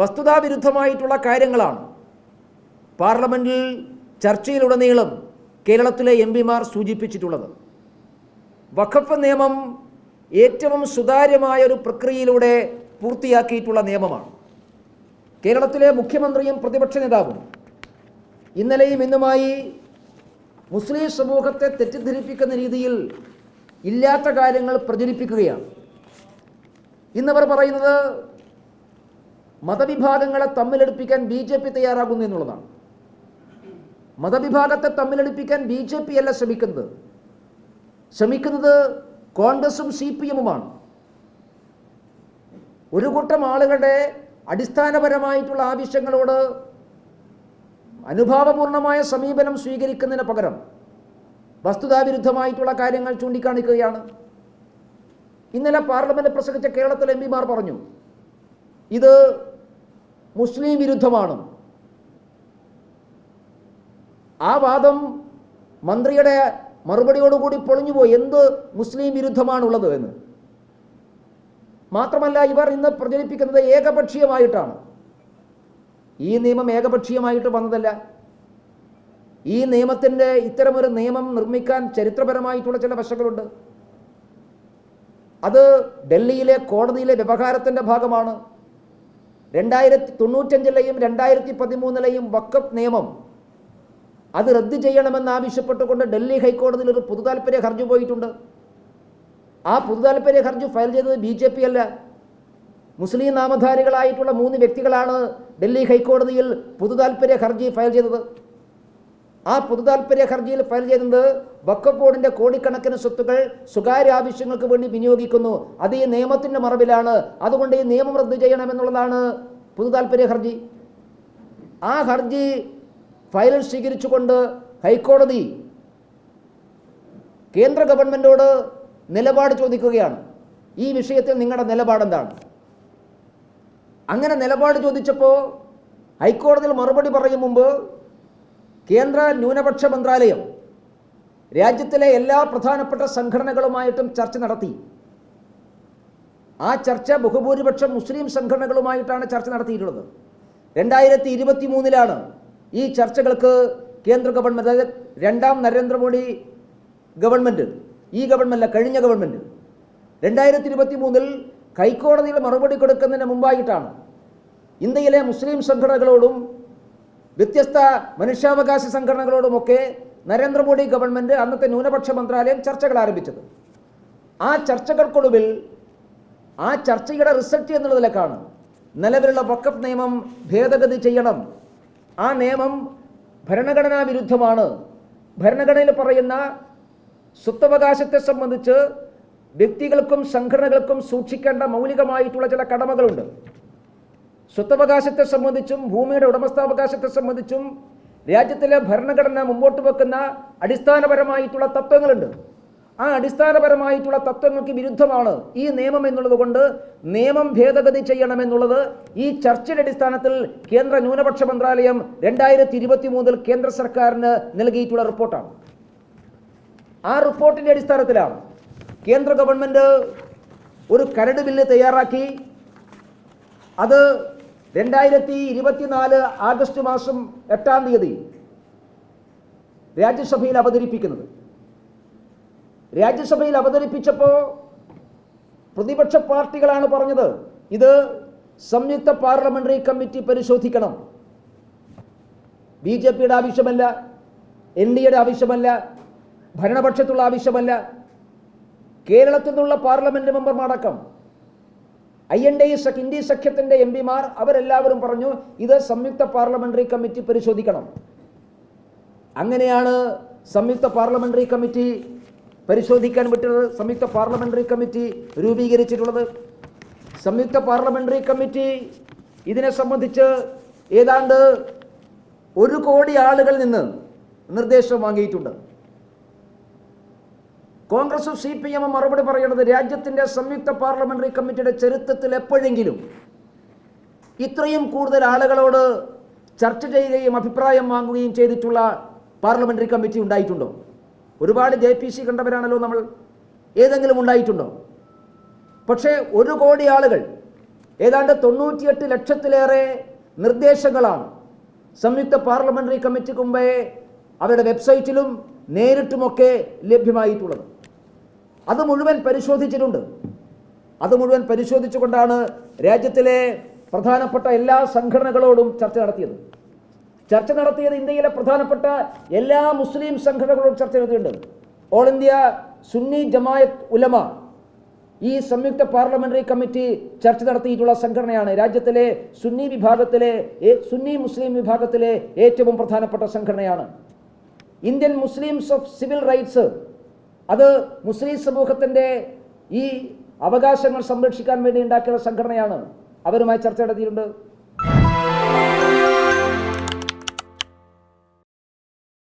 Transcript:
വസ്തുതാവിരുദ്ധമായിട്ടുള്ള കാര്യങ്ങളാണ്. പാർലമെന്റിൽ ചർച്ചയിലുടനീളം കേരളത്തിലെ എം പിമാർ സൂചിപ്പിച്ചിട്ടുള്ളത്. വഖഫ് നിയമം ഏറ്റവും സുതാര്യമായ ഒരു പ്രക്രിയയിലൂടെ പൂർത്തിയാക്കിയിട്ടുള്ള നിയമമാണ്. കേരളത്തിലെ മുഖ്യമന്ത്രിയും പ്രതിപക്ഷ നേതാവും ഇന്നലെയും ഇന്നുമായി മുസ്ലിം സമൂഹത്തെ തെറ്റിദ്ധരിപ്പിക്കുന്ന രീതിയിൽ ഇല്ലാത്ത കാര്യങ്ങൾ പ്രചരിപ്പിക്കുകയാണ്. ഇന്നവർ പറയുന്നത് മതവിഭാഗങ്ങളെ തമ്മിലടുപ്പിക്കാൻ ബി ജെ പി തയ്യാറാകുന്നു എന്നുള്ളതാണ്. മതവിഭാഗത്തെ തമ്മിലടുപ്പിക്കാൻ ബി ജെ പി അല്ല ശ്രമിക്കുന്നത്. ശ്രമിക്കുന്നത് കോൺഗ്രസും സി പി എമ്മുമാണ്. ഒരു കൂട്ടം ആളുകളുടെ അടിസ്ഥാനപരമായിട്ടുള്ള ആവശ്യങ്ങളോട് അനുഭാവപൂർണമായ സമീപനം സ്വീകരിക്കുന്നതിന് പകരം വസ്തുതാവിരുദ്ധമായിട്ടുള്ള കാര്യങ്ങൾ ചൂണ്ടിക്കാണിക്കുകയാണ്. ഇന്നലെ പാർലമെന്റ് പ്രസംഗിച്ച കേരളത്തിലെ എം പിമാർ പറഞ്ഞു ഇത് മുസ്ലിം വിരുദ്ധമാണ്. ആ വാദം മന്ത്രിയുടെ മറുപടിയോടുകൂടി പൊളിഞ്ഞുപോയി. എന്ത് മുസ്ലിം വിരുദ്ധമാണുള്ളത് എന്ന്. മാത്രമല്ല ഇവർ ഇന്ന് പ്രചരിപ്പിക്കുന്നത് ഏകപക്ഷീയമായിട്ടാണ്. ഈ നിയമം ഏകപക്ഷീയമായിട്ട് വന്നതല്ല. ഈ നിയമത്തിന്റെ ഇത്തരമൊരു നിയമം നിർമ്മിക്കാൻ ചരിത്രപരമായിട്ടുള്ള ചില വശങ്ങളുണ്ട്. അത് ഡൽഹിയിലെ കോടതിയിലെ വ്യവഹാരത്തിന്റെ ഭാഗമാണ്. രണ്ടായിരത്തി തൊണ്ണൂറ്റഞ്ചിലെയും രണ്ടായിരത്തി പതിമൂന്നിലെയും വക്കപ്പ് നിയമം അത് റദ്ദ് ചെയ്യണമെന്നാവശ്യപ്പെട്ടുകൊണ്ട് ഡൽഹി ഹൈക്കോടതിയിൽ ഒരു പൊതുതാൽപര്യ ഹർജി പോയിട്ടുണ്ട്. ആ പൊതുതാൽപര്യ ഹർജി ഫയൽ ചെയ്തത് ബി ജെ പി അല്ല. മുസ്ലിം നാമധാരികളായിട്ടുള്ള മൂന്ന് വ്യക്തികളാണ് ഡൽഹി ഹൈക്കോടതിയിൽ പൊതുതാൽപര്യ ഹർജി ഫയൽ ചെയ്തത്. ആ പൊതുതാൽപര്യ ഹർജിയിൽ ഫയൽ ചെയ്തത് വക്കഫ് ബോർഡിന്റെ കോടിക്കണക്കിന് സ്വത്തുക്കൾ സ്വകാര്യ ആവശ്യങ്ങൾക്ക് വേണ്ടി വിനിയോഗിക്കുന്നു. അത് ഈ നിയമത്തിന്റെ മറവിലാണ്. അതുകൊണ്ട് ഈ നിയമം റദ്ദു ചെയ്യണമെന്നുള്ളതാണ് പൊതുതാൽപര്യ ഹർജി. ആ ഹർജി ഫയൽ സ്വീകരിച്ചുകൊണ്ട് ഹൈക്കോടതി കേന്ദ്ര ഗവൺമെന്റോട് നിലപാട് ചോദിക്കുകയാണ്. ഈ വിഷയത്തിൽ നിങ്ങളുടെ നിലപാടെന്താണ് അങ്ങനെ നിലപാട് ചോദിച്ചപ്പോൾ ഹൈക്കോടതിയിൽ മറുപടി പറയും മുമ്പ് കേന്ദ്ര ന്യൂനപക്ഷ മന്ത്രാലയം രാജ്യത്തിലെ എല്ലാ പ്രധാനപ്പെട്ട സംഘടനകളുമായിട്ടും ചർച്ച നടത്തി. ആ ചർച്ച ബഹുഭൂരിപക്ഷം മുസ്ലിം സംഘടനകളുമായിട്ടാണ് ചർച്ച നടത്തിയിട്ടുള്ളത്. രണ്ടായിരത്തി ഇരുപത്തി മൂന്നിലാണ് ഈ ചർച്ചകൾക്ക് കേന്ദ്ര ഗവൺമെന്റ് അതായത് രണ്ടാം നരേന്ദ്രമോദി ഗവൺമെന്റ് ഈ ഗവൺമെന്റ് കഴിഞ്ഞ ഗവൺമെന്റ് രണ്ടായിരത്തി ഇരുപത്തി മൂന്നിൽ ഹൈക്കോടതിയിൽ മറുപടി കൊടുക്കുന്നതിന് മുമ്പായിട്ടാണ്. ഇന്ത്യയിലെ മുസ്ലിം സംഘടനകളോടും വ്യത്യസ്ത മനുഷ്യാവകാശ സംഘടനകളോടുമൊക്കെ നരേന്ദ്രമോദി ഗവൺമെന്റ് അന്നത്തെ ന്യൂനപക്ഷ മന്ത്രാലയം ചർച്ചകൾ ആരംഭിച്ചത്. ആ ചർച്ചകൾക്കൊടുവിൽ ആ ചർച്ചയുടെ റിസൾട്ട് എന്നുള്ളതിലേക്കാണ് നിലവിലുള്ള വക്കഫ് നിയമം ഭേദഗതി ചെയ്യണം. ആ നിയമം ഭരണഘടനാ വിരുദ്ധമാണ്. ഭരണഘടനയിൽ പറയുന്ന സ്വത്തവകാശത്തെ സംബന്ധിച്ച് വ്യക്തികൾക്കും സംഘടനകൾക്കും സൂക്ഷിക്കേണ്ട മൗലികമായിട്ടുള്ള ചില കടമകളുണ്ട്. സ്വത്തവകാശത്തെ സംബന്ധിച്ചും ഭൂമിയുടെ ഉടമസ്ഥാവകാശത്തെ സംബന്ധിച്ചും രാജ്യത്തിലെ ഭരണഘടന മുമ്പോട്ട് വെക്കുന്ന അടിസ്ഥാനപരമായിട്ടുള്ള തത്വങ്ങളുണ്ട്. ആ അടിസ്ഥാനപരമായിട്ടുള്ള തത്വങ്ങൾക്ക് വിരുദ്ധമാണ് ഈ നിയമം എന്നുള്ളത് കൊണ്ട് നിയമം ഭേദഗതി ചെയ്യണമെന്നുള്ളത് ഈ ചർച്ചയുടെ അടിസ്ഥാനത്തിൽ കേന്ദ്ര ന്യൂനപക്ഷ മന്ത്രാലയം രണ്ടായിരത്തി ഇരുപത്തി മൂന്നിൽ കേന്ദ്ര സർക്കാരിന് നൽകിയിട്ടുള്ള റിപ്പോർട്ടാണ്. ആ റിപ്പോർട്ടിന്റെ അടിസ്ഥാനത്തിലാണ് കേന്ദ്ര ഗവൺമെന്റ് ഒരു കരട് ബില്ല് തയ്യാറാക്കി. അത് രണ്ടായിരത്തി ഇരുപത്തിനാല് ആഗസ്റ്റ് മാസം എട്ടാം തീയതി രാജ്യസഭയിൽ അവതരിപ്പിക്കുന്നത്. രാജ്യസഭയിൽ അവതരിപ്പിച്ചപ്പോൾ പ്രതിപക്ഷ പാർട്ടികളാണ് പറഞ്ഞത് ഇത് സംയുക്ത പാർലമെന്ററി കമ്മിറ്റി പരിശോധിക്കണം. ബി ജെ പിയുടെ ആവശ്യമല്ല എൻ ഡി എയുടെ ആവശ്യമല്ല ഭരണപക്ഷത്തുള്ള ആവശ്യമല്ല. കേരളത്തിൽ നിന്നുള്ള പാർലമെന്റ് മെമ്പർമാരടക്കം ഐ എൻ ഡി ഇന്ത്യ സഖ്യത്തിന്റെ എം പിമാർ അവരെല്ലാവരും പറഞ്ഞു ഇത് സംയുക്ത പാർലമെന്ററി കമ്മിറ്റി പരിശോധിക്കണം. അങ്ങനെയാണ് സംയുക്ത പാർലമെന്ററി കമ്മിറ്റി പരിശോധിക്കാൻ വിട്ടത്. സംയുക്ത പാർലമെന്ററി കമ്മിറ്റി രൂപീകരിച്ചിട്ടുള്ളത്. സംയുക്ത പാർലമെന്ററി കമ്മിറ്റി ഇതിനെ സംബന്ധിച്ച് ഏതാണ്ട് ഒരു കോടി ആളുകളിൽ നിന്ന് നിർദ്ദേശം വാങ്ങിയിട്ടുണ്ട്. കോൺഗ്രസും സി പി എമ്മും മറുപടി പറയുന്നത് രാജ്യത്തിന്റെ സംയുക്ത പാർലമെന്ററി കമ്മിറ്റിയുടെ ചരിത്രത്തിൽ എപ്പോഴെങ്കിലും ഇത്രയും കൂടുതൽ ആളുകളോട് ചർച്ച ചെയ്യുകയും അഭിപ്രായം വാങ്ങുകയും ചെയ്തിട്ടുള്ള പാർലമെന്ററി കമ്മിറ്റി ഉണ്ടായിട്ടുണ്ടോ? ഒരുപാട് ജെ പി സി കണ്ടവരാണല്ലോ നമ്മൾ. ഏതെങ്കിലും ഉണ്ടായിട്ടുണ്ടോ? പക്ഷേ ഒരു കോടി ആളുകൾ ഏതാണ്ട് തൊണ്ണൂറ്റിയെട്ട് ലക്ഷത്തിലേറെ നിർദ്ദേശങ്ങളാണ് സംയുക്ത പാർലമെന്ററി കമ്മിറ്റിക്ക് മുമ്പേ അവരുടെ വെബ്സൈറ്റിലും നേരിട്ടുമൊക്കെ ലഭ്യമായിട്ടുള്ളത്. അത് മുഴുവൻ പരിശോധിച്ചിട്ടുണ്ട്. അത് മുഴുവൻ പരിശോധിച്ചുകൊണ്ടാണ് രാജ്യത്തിലെ പ്രധാനപ്പെട്ട എല്ലാ സംഘടനകളോടും ചർച്ച നടത്തിയത്. ചർച്ച നടത്തിയത് ഇന്ത്യയിലെ പ്രധാനപ്പെട്ട എല്ലാ മുസ്ലിം സംഘടനകളോടും ചർച്ച നടത്തിയിട്ടുണ്ട്. ഓൾ ഇന്ത്യ സുന്നി ജമായത്ത് ഉലമ ഈ സംയുക്ത പാർലമെന്ററി കമ്മിറ്റി ചർച്ച നടത്തിയിട്ടുള്ള സംഘടനയാണ്. രാജ്യത്തിലെ സുന്നി വിഭാഗത്തിലെ സുന്നി മുസ്ലിം വിഭാഗത്തിലെ ഏറ്റവും പ്രധാനപ്പെട്ട സംഘടനയാണ്. Indian Muslims of civil rights അത് മുസ്ലിം സമൂഹത്തിന്റെ ഈ അവകാശങ്ങൾ സംരക്ഷിക്കാൻ വേണ്ടി ഉണ്ടാക്കിയ സംഘടനയാണ്. അവരുമായി ചർച്ച നടത്തിയിട്ടുണ്ട്.